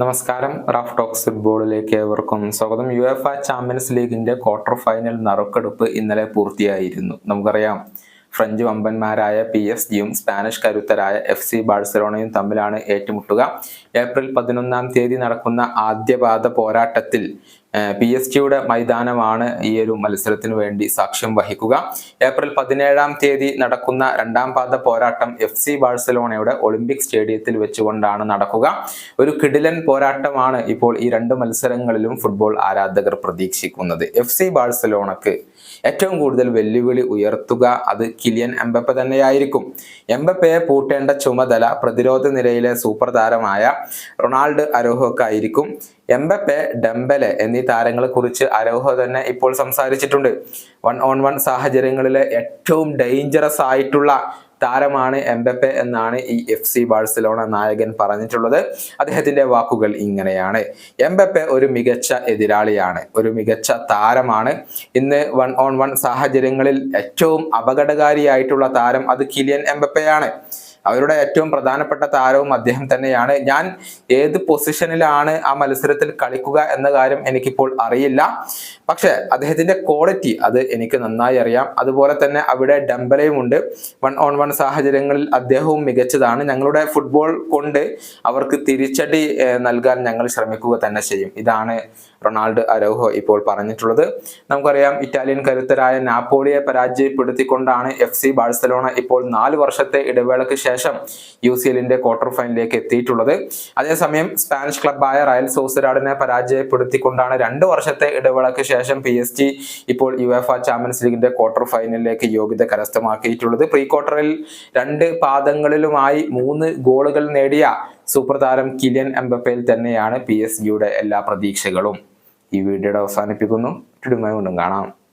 നമസ്കാരം Raf talks ഫുട്ബോളിലേക്ക് ഏവർക്കും സ്വാഗതം. യു എഫ് ചാമ്പ്യൻസ് ലീഗിന്റെ ക്വാർട്ടർ ഫൈനൽ നറുക്കെടുപ്പ് ഇന്നലെ പൂർത്തിയായിരുന്നു. നമുക്കറിയാം ഫ്രഞ്ച് വമ്പന്മാരായ പി എസ് ജിയും സ്പാനിഷ് കരുത്തരായ എഫ് സി ബാഴ്സലോണയും തമ്മിലാണ് ഏറ്റുമുട്ടുക. ഏപ്രിൽ പതിനൊന്നാം തീയതി നടക്കുന്ന ആദ്യപാദ പോരാട്ടത്തിൽ പി എസ് ജിയുടെ മൈതാനമാണ് ഈ ഒരു മത്സരത്തിന് വേണ്ടി സാക്ഷ്യം വഹിക്കുക. ഏപ്രിൽ പതിനേഴാം തീയതി നടക്കുന്ന രണ്ടാം പാദ പോരാട്ടം എഫ് സി ബാഴ്സലോണയുടെ ഒളിമ്പിക് സ്റ്റേഡിയത്തിൽ വെച്ചുകൊണ്ടാണ് നടക്കുക. ഒരു കിടിലൻ പോരാട്ടമാണ് ഇപ്പോൾ ഈ രണ്ട് മത്സരങ്ങളിലും ഫുട്ബോൾ ആരാധകർ പ്രതീക്ഷിക്കുന്നത്. എഫ് സി ബാഴ്സലോണക്ക് ഏറ്റവും കൂടുതൽ വെല്ലുവിളി ഉയർത്തുക അത് കിലിയൻ എംബപ്പ തന്നെയായിരിക്കും. എംബപ്പയെ പൂട്ടേണ്ട ചുമതല പ്രതിരോധ നിരയിലെ സൂപ്പർ താരമായ റൊണാൾഡ് അരോഹോക്കായിരിക്കും എംബപ്പെ ഡംബലെ എന്നീ താരങ്ങളെ കുറിച്ച് അരോഹോ തന്നെ ഇപ്പോൾ സംസാരിച്ചിട്ടുണ്ട്. വൺ ഓൺ വൺ സാഹചര്യങ്ങളിലെ ഏറ്റവും ഡേഞ്ചറസ് ആയിട്ടുള്ള താരമാണ് എംബപ്പെ എന്നാണ് ഈ എഫ് സി ബാഴ്സലോണ നായകൻ പറഞ്ഞിട്ടുള്ളത്. അദ്ദേഹത്തിന്റെ വാക്കുകൾ ഇങ്ങനെയാണ്. എംബപ്പെ ഒരു മികച്ച എതിരാളിയാണ് ഒരു മികച്ച താരമാണ്. ഇന്ന് വൺ ഓൺ വൺ സാഹചര്യങ്ങളിൽ ഏറ്റവും അപകടകാരിയായിട്ടുള്ള താരം അത് കിലിയൻ എംബപ്പയാണ്. അവരുടെ ഏറ്റവും പ്രധാനപ്പെട്ട താരവും അദ്ദേഹം തന്നെയാണ്. ഞാൻ ഏത് പൊസിഷനിലാണ് ആ മത്സരത്തിൽ കളിക്കുക എന്ന കാര്യം എനിക്കിപ്പോൾ അറിയില്ല. പക്ഷെ അദ്ദേഹത്തിന്റെ ക്വാളിറ്റി അത് എനിക്ക് നന്നായി അറിയാം. അതുപോലെ തന്നെ അവിടെ ഡംബലയും ഉണ്ട്. വൺ ഓൺ വൺ സാഹചര്യങ്ങളിൽ അദ്ദേഹവും മികച്ചതാണ്. ഞങ്ങളുടെ ഫുട്ബോൾ കൊണ്ട് അവർക്ക് തിരിച്ചടി നൽകാൻ ഞങ്ങൾ ശ്രമിക്കുക തന്നെ ചെയ്യും. ഇതാണ് റൊണാൾഡ് അരോഹോ ഇപ്പോൾ പറഞ്ഞിട്ടുള്ളത്. നമുക്കറിയാം ഇറ്റാലിയൻ കരുത്തരായ നാപ്പോളിയെ പരാജയപ്പെടുത്തിക്കൊണ്ടാണ് എഫ് സി ബാഴ്സലോണ ഇപ്പോൾ നാല് വർഷത്തെ ഇടവേളയ്ക്ക് ശേഷം യു സി എല്ലിന്റെ ക്വാർട്ടർ ഫൈനലിലേക്ക് എത്തിയിട്ടുള്ളത്. അതേസമയം സ്പാനിഷ് ക്ലബായ റയൽ സോസറാഡിനെ പരാജയപ്പെടുത്തിക്കൊണ്ടാണ് രണ്ട് വർഷത്തെ ഇടവേളയ്ക്ക് ശേഷം പി എസ് ജി ഇപ്പോൾ യു എഫ് ചാമ്പ്യൻസ് ലീഗിന്റെ ക്വാർട്ടർ ഫൈനലിലേക്ക് യോഗ്യത കരസ്ഥമാക്കിയിട്ടുള്ളത്. പ്രീ ക്വാർട്ടറിൽ രണ്ട് പാദങ്ങളിലുമായി മൂന്ന് ഗോളുകൾ നേടിയ സൂപ്പർ താരം കിലിയൻ എംബപ്പയിൽ തന്നെയാണ് പി എസ് ജിയുടെ എല്ലാ പ്രതീക്ഷകളും. ഈ വീഡിയോയുടെ അവസാനിപ്പിക്കുന്നു. വീണ്ടും കാണാം.